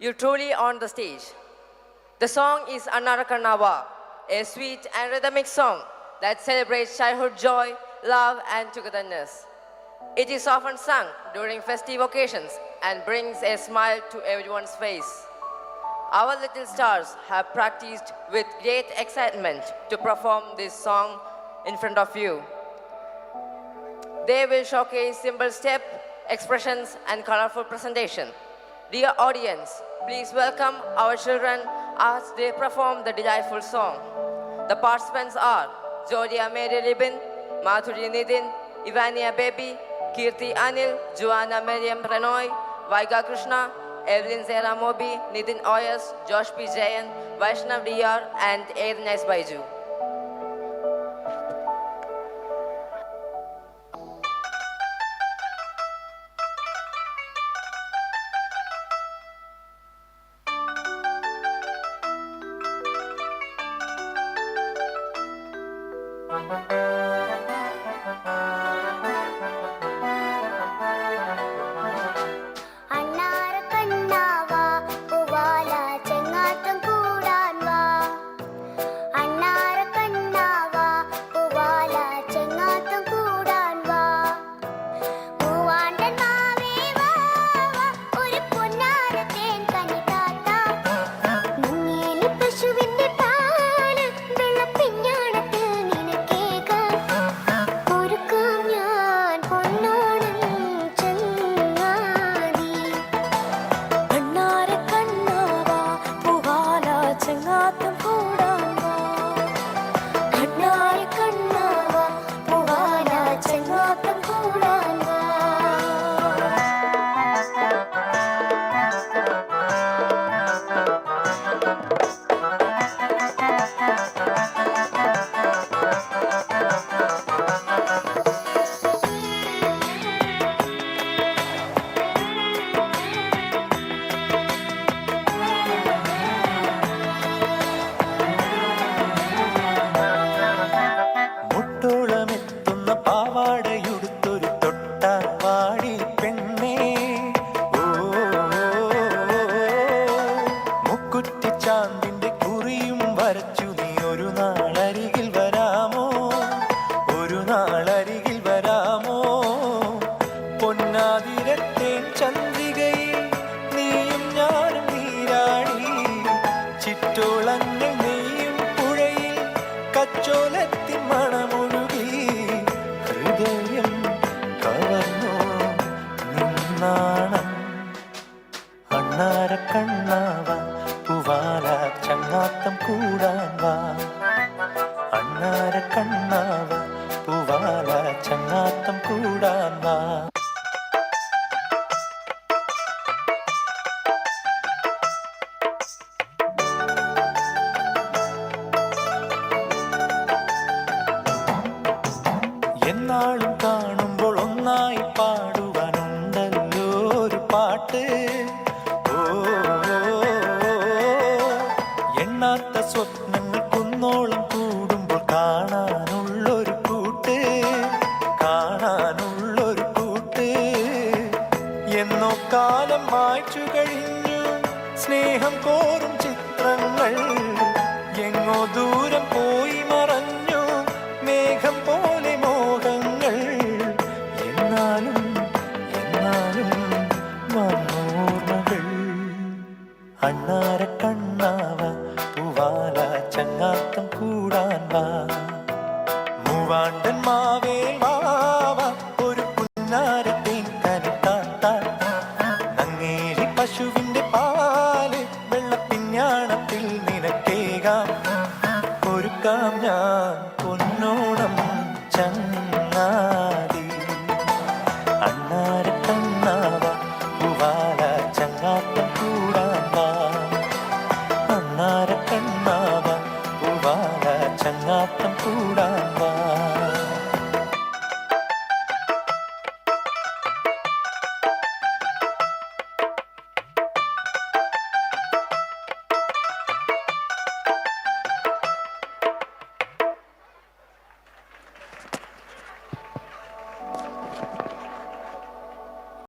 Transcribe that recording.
You truly on the stage. The song is Annarakannawa, a sweet and rhythmic song that celebrates childhood joy, love, and togetherness. It is often sung during festive occasions and brings a smile to everyone's face. Our little stars have practiced with great excitement to perform this song in front of you. They will showcase simple step, expressions, and colorful presentation. Dear audience, please welcome our children as they perform the delightful song. The participants are Jodia Mary Libin, Madhuri Nidin, Ivania Baby, Kirti Anil, Joanna Miriam Pranoy, Vaiga Krishna, Evelyn Zera Mobi, Nitin Oyas, Josh P. Jayan, Vaishnav Diyar, and Aiden S. Baiju. അണ്ണാര അണ്ണാര കണ്ണാവ പൂവാല ചങ്ങാത്തം കൂടാൻ വാ. എന്നാളും കാണുമ്പോൾ ഒന്നായി പാടുവാനുണ്ടല്ലോ ഒരു പാട്ട്. ഓ. എണ്ണാത്ത സ്വപ്നങ്ങൾ കുന്നോളം കൂടുമ്പോൾ കാണാനുള്ളൊരു കൂട്ട് കാണാനുള്ളൊരു കൂട്ട്. എന്നോ കാലം മായ്ച്ചു കഴിഞ്ഞു സ്നേഹം കോറും ചിത്രങ്ങൾ. എങ്ങോ ദൂരം പോയി മറഞ്ഞു മേഘം പോലെ മോഹങ്ങൾ. എന്നാലും എന്നാലും വന്നോർമ്മകൾ അണ്ണാര കണ്ണ വാല ചങ്ങാത്തം കൂടാൻ വാ. മൂവാണ്ടൻ മാവേ മാവ ഒരു പുന്നാരത്തേൻ കരുത്താത്ത നങ്ങേലി പശുവിന്റെ പാൽ വെള്ളപ്പിഞ്ഞാണത്തിൽ നിനക്കേകാം. ഒരുക്കാം ഞാൻ പൊന്നോണം ചങ്ങ